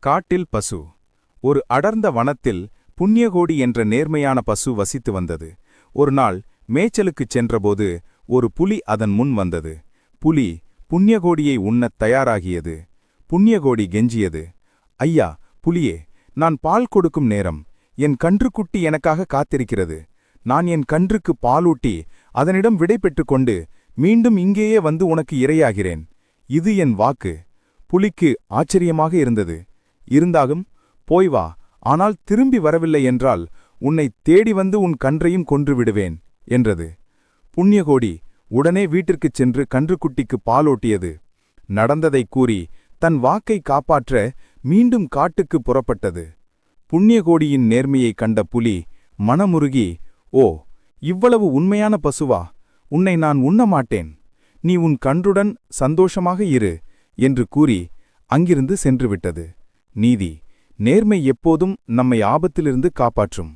காட்டில் பசு. ஒரு அடர்ந்த வனத்தில் புண்ணியகோடி என்ற நேர்மையான பசு வசித்து வந்தது. ஒரு நாள் மேய்ச்சலுக்குச் சென்றபோது ஒரு புலி அதன் முன் வந்தது. புலி புண்ணியகோடியை உண்ணத் தயாராகியது. புண்ணியகோடி கெஞ்சியது. ஐயா புலியே நான் பால் கொடுக்கும் நேரம். என் கன்றுக்குட்டி எனக்காக காத்திருக்கிறது. நான் என் கன்றுக்கு பாலூட்டி அதனிடம் விடை கொண்டு மீண்டும் இங்கேயே வந்து உனக்கு இரையாகிறேன். இது என் வாக்கு. புலிக்கு ஆச்சரியமாக இருந்தது. இருந்தாலும் போய் வா ஆனால் திரும்பி வரவில்லை என்றால் உன்னை தேடி வந்து உன் கன்றையும் கொன்று விடுவேன் என்றது. புண்ணியகோடி உடனே வீட்டிற்குச் சென்று கன்றுக்குட்டிக்கு பாலோட்டியது. நடந்ததைக் கூறி தன் வாக்கை காப்பாற்ற மீண்டும் காட்டுக்கு புறப்பட்டது. புண்ணியகோடியின் நேர்மையைக் கண்ட புலி மனமுருகி ஓ இவ்வளவு உண்மையான பசுவா உன்னை நான் உண்ண மாட்டேன். நீ உன் கன்றுடன் சந்தோஷமாக இரு என்று கூறி அங்கிருந்து சென்றுவிட்டது. நீதி நேர்மை எப்போதும் நம்மை ஆபத்திலிருந்து காப்பாற்றும்.